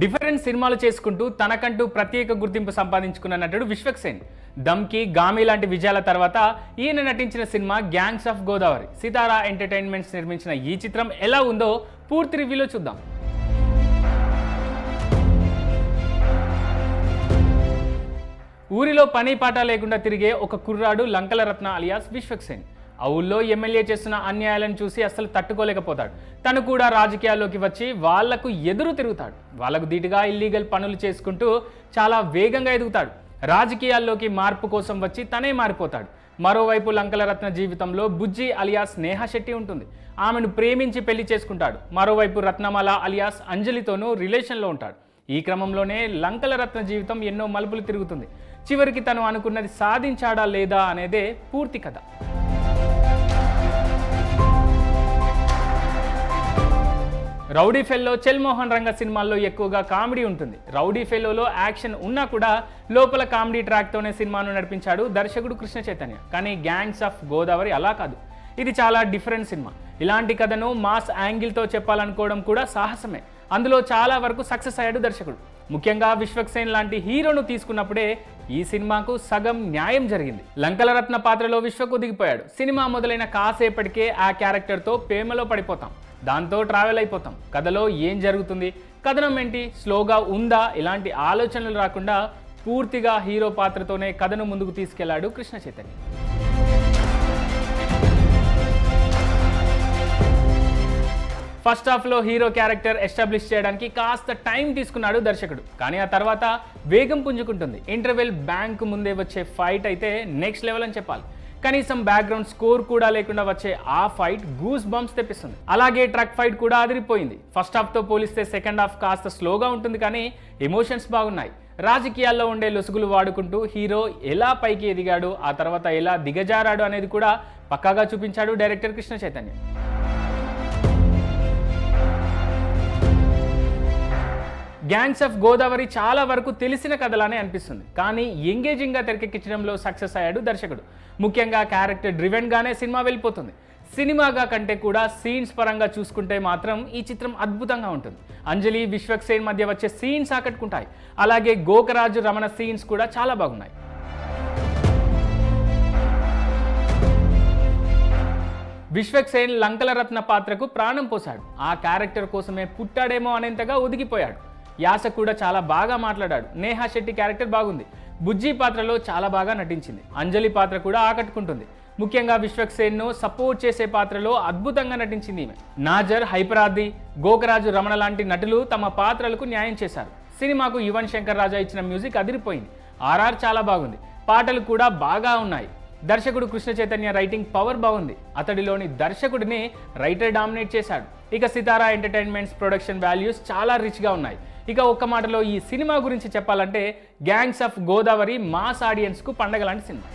Different సినిమాలు చేసుకుంటూ తనకంటూ ప్రత్యేక గుర్తింపు సంపాదించుకున్న నటుడు విశ్వక్సేన్ దమ్కి గామి లాంటి విజయాల తర్వాత ఈయన నటించిన cinema gangs of Godavari. Sitara entertainments నిర్మించిన ఈ చిత్రం ఎలా ఉందో పూర్తి రివ్యూలో చూద్దాం. ఊరిలో పని పాట లేకుండా తిరిగే ఒక కుర్రాడు లంకల రత్న అలియాస్ విశ్వక్సేన్ ఆ ఊళ్ళో ఎమ్మెల్యే చేస్తున్న అన్యాయాలను చూసి అస్సలు తట్టుకోలేకపోతాడు. తను కూడా రాజకీయాల్లోకి వచ్చి వాళ్ళకు ఎదురు తిరుగుతాడు. వాళ్ళకు ధీటుగా ఇల్లీగల్ పనులు చేసుకుంటూ చాలా వేగంగా ఎదుగుతాడు. రాజకీయాల్లోకి మార్పు కోసం వచ్చి తనే మారిపోతాడు. మరోవైపు లంకల రత్న జీవితంలో బుజ్జి అలియాస్ నేహా శెట్టి ఉంటుంది. ఆమెను ప్రేమించి పెళ్ళి చేసుకుంటాడు. మరోవైపు రత్నమాల అలియాస్ అంజలితోనూ రిలేషన్లో ఉంటాడు. ఈ క్రమంలోనే లంకల రత్న జీవితం ఎన్నో మలుపులు తిరుగుతుంది. చివరికి తను అనుకున్నది సాధించాడా లేదా అనేదే పూర్తి కథ. రౌడీ ఫెల్లో చెల్మోహన్ రంగ సినిమాల్లో ఎక్కువగా కామెడీ ఉంటుంది. రౌడీ ఫెల్లోలో యాక్షన్ ఉన్నా కూడా లోపల కామెడీ ట్రాక్తోనే సినిమాను నడిపించాడు దర్శకుడు కృష్ణ చైతన్య. కానీ గ్యాంగ్స్ ఆఫ్ గోదావరి అలా కాదు. ఇది చాలా డిఫరెంట్ సినిమా. ఇలాంటి కథను మాస్ యాంగిల్తో చెప్పాలనుకోవడం కూడా సాహసమే. అందులో చాలా వరకు సక్సెస్ అయ్యాడు దర్శకుడు. ముఖ్యంగా విశ్వక్సేన్ లాంటి హీరోను తీసుకున్నప్పుడే ఈ సినిమాకు సగం న్యాయం జరిగింది. లంకల రత్న పాత్రలో విశ్వకు దిగిపోయాడు సినిమా మొదలైన కాసేపటికే ఆ క్యారెక్టర్తో ప్రేమలో పడిపోతాం. దాంతో ట్రావెల్ అయిపోతాం. కథలో ఏం జరుగుతుంది? కథనం ఏంటి? స్లోగా ఉందా? ఇలాంటి ఆలోచనలు రాకుండా పూర్తిగా హీరో పాత్రతోనే కథను ముందుకు తీసుకెళ్ళాడు కృష్ణ చైతన్య. ఫస్ట్ హాఫ్లో హీరో క్యారెక్టర్ ఎస్టాబ్లిష్ చేయడానికి కాస్త టైం తీసుకున్నాడు దర్శకుడు. కానీ ఆ తర్వాత వేగం పుంజుకుంటుంది. ఇంటర్వెల్ బ్యాంక్ ముందే వచ్చే ఫైట్ అయితే నెక్స్ట్ లెవెల్ అని చెప్పాలి. కనీసం బ్యాక్గ్రౌండ్ స్కోర్ కూడా లేకుండా వచ్చే ఆ ఫైట్ గూస్ బంప్స్ తెప్పిస్తుంది. అలాగే ట్రక్ ఫైట్ కూడా అదిరిపోయింది. ఫస్ట్ హాఫ్తో పోలిస్తే సెకండ్ హాఫ్ కాస్త స్లోగా ఉంటుంది కానీ ఎమోషన్స్ బాగున్నాయి. రాజకీయాల్లో ఉండే లొసుగులు వాడుకుంటూ హీరో ఎలా పైకి ఎదిగాడు ఆ తర్వాత ఎలా దిగజారాడు అనేది కూడా పక్కాగా చూపించాడు director Krishna Chaitanya. Gangs of Godavari చాలా వరకు తెలిసిన కథలానే అనిపిస్తుంది. కానీ ఎంగేజింగ్గా తెరకెక్కించడంలో సక్సెస్ అయ్యాడు దర్శకుడు. ముఖ్యంగా క్యారెక్టర్ డ్రివెన్గానే సినిమా వెళ్ళిపోతుంది. సినిమాగా కంటే కూడా సీన్స్ పరంగా చూసుకుంటే మాత్రం ఈ చిత్రం అద్భుతంగా ఉంటుంది. అంజలి విశ్వక్సేన్ మధ్య వచ్చే సీన్స్ ఆకట్టుకుంటాయి. అలాగే గోకరాజు రమణ సీన్స్ కూడా చాలా బాగున్నాయి. విశ్వక్సేన్ లంకల రత్న పాత్రకు ప్రాణం పోశాడు. ఆ క్యారెక్టర్ కోసమే పుట్టాడేమో అనేంతగా ఒదిగిపోయాడు. యాస కూడా చాలా బాగా మాట్లాడాడు. నేహా శెట్టి క్యారెక్టర్ బాగుంది. బుజ్జి పాత్రలో చాలా బాగా నటించింది. అంజలి పాత్ర కూడా ఆకట్టుకుంటుంది. ముఖ్యంగా విశ్వక్సేన్ను సపోర్ట్ చేసే పాత్రలో అద్భుతంగా నటించింది ఈమె. నాజర్ హైపరాది గోకరాజు రమణ లాంటి నటులు తమ పాత్రలకు న్యాయం చేశారు. సినిమాకు యువన్ శంకర్ రాజా ఇచ్చిన మ్యూజిక్ అదిరిపోయింది. ఆర్ఆర్ చాలా బాగుంది. పాటలు కూడా బాగా ఉన్నాయి. దర్శకుడు కృష్ణ చైతన్య రైటింగ్ పవర్ బాగుంది. అతడిలోని దర్శకుడిని రైటర్ డామినేట్ చేశాడు. ఇక సితారా ఎంటర్టైన్మెంట్స్ ప్రొడక్షన్ వాల్యూస్ చాలా రిచ్గా ఉన్నాయి. ఇక ఒక్క మాటలో ఈ సినిమా గురించి చెప్పాలంటే గ్యాంగ్స్ ఆఫ్ గోదావరి మాస్ ఆడియన్స్కు పండగ లాంటి సినిమా.